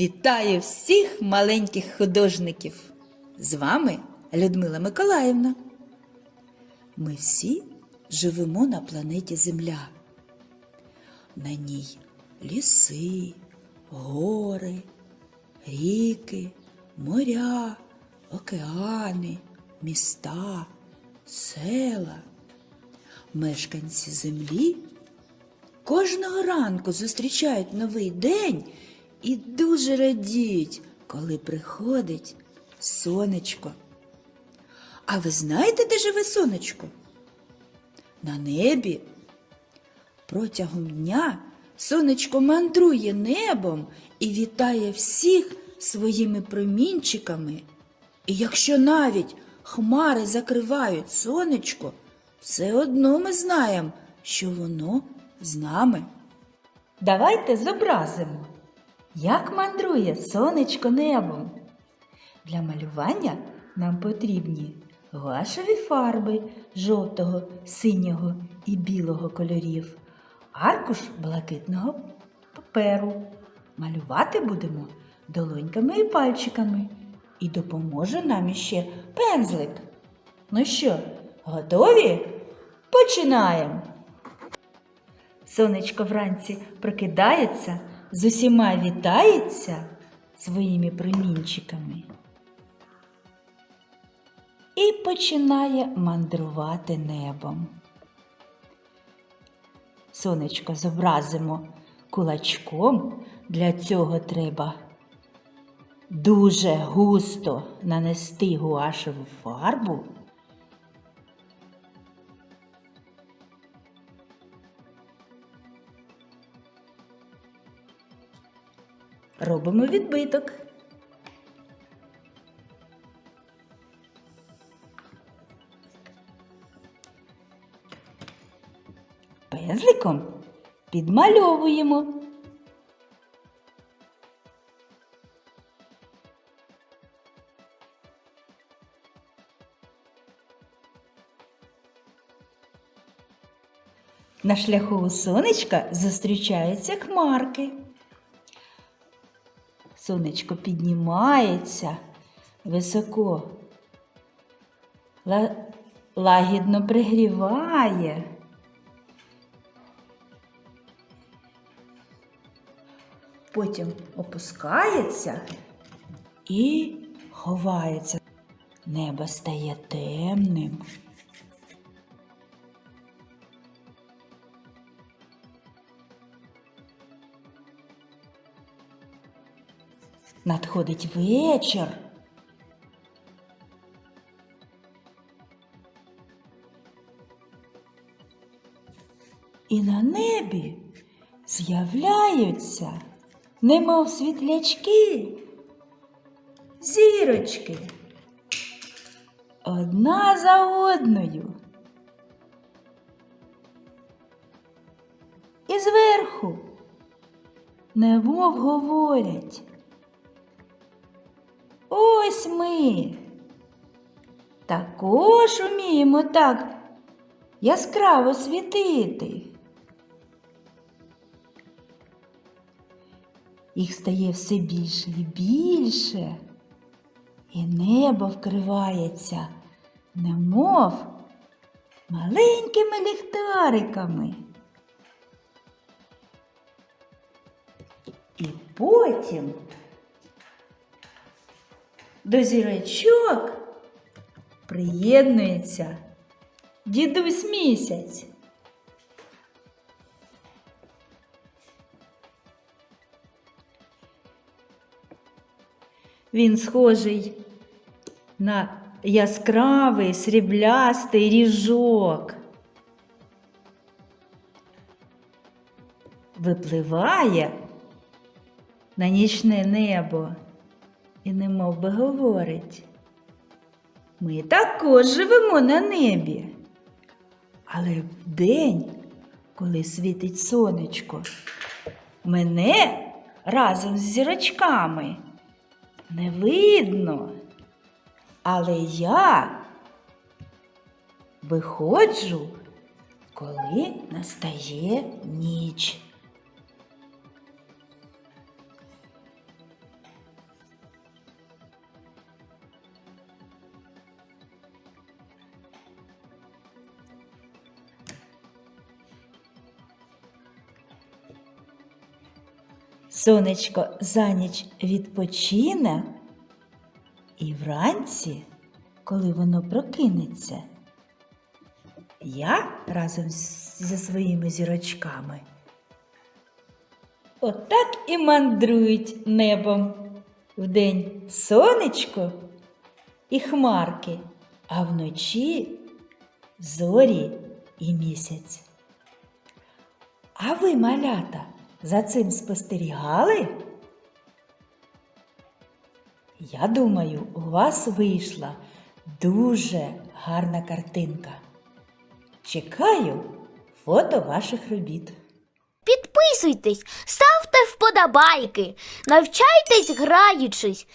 Вітаю всіх маленьких художників! З вами Людмила Миколаївна. Ми всі живемо на планеті Земля. На ній ліси, гори, ріки, моря, океани, міста, села. Мешканці землі кожного ранку зустрічають новий день і дуже радіють, коли приходить сонечко. А ви знаєте, де живе сонечко? На небі. Протягом дня сонечко мандрує небом і вітає всіх своїми промінчиками. І якщо навіть хмари закривають сонечко, все одно ми знаємо, що воно з нами. Давайте зобразимо, як мандрує сонечко небом. Для малювання нам потрібні гуашеві фарби жовтого, синього і білого кольорів, аркуш блакитного паперу. Малювати будемо долоньками і пальчиками. І допоможе нам іще пензлик. Ну що, готові? Починаємо! Сонечко вранці прокидається, з усіма вітається своїми промінчиками і починає мандрувати небом. Сонечко зобразимо кулачком. Для цього треба дуже густо нанести гуашеву фарбу. Робимо відбиток. Пензликом підмальовуємо. На шляху у сонечка зустрічаються хмарки. Сонечко піднімається високо, ла- лагідно пригріває. Потім опускається і ховається. Небо стає темним. Надходить вечір. І на небі з'являються, немов світлячки, зірочки. Одна за одною. І зверху, немов говорять. Ось ми. Також уміємо так яскраво світити. Їх стає все більше і більше, і небо вкривається, немов маленькими ліхтариками. І потім до зірочок приєднується дідусь місяць. Він схожий на яскравий сріблястий ріжок. Випливає на нічне небо і немов би говорить. Ми також живемо на небі. Але вдень, коли світить сонечко, мене разом з зірочками не видно. Але я виходжу, коли настає ніч. Сонечко за ніч відпочине, і вранці, коли воно прокинеться, я разом зі своїми зірочками отак і мандрують небом. Вдень сонечко і хмарки, а вночі зорі і місяць. А ви, малята, за цим спостерігали? Я думаю, у вас вийшла дуже гарна картинка. Чекаю фото ваших робіт. Підписуйтесь, ставте вподобайки, навчайтесь граючись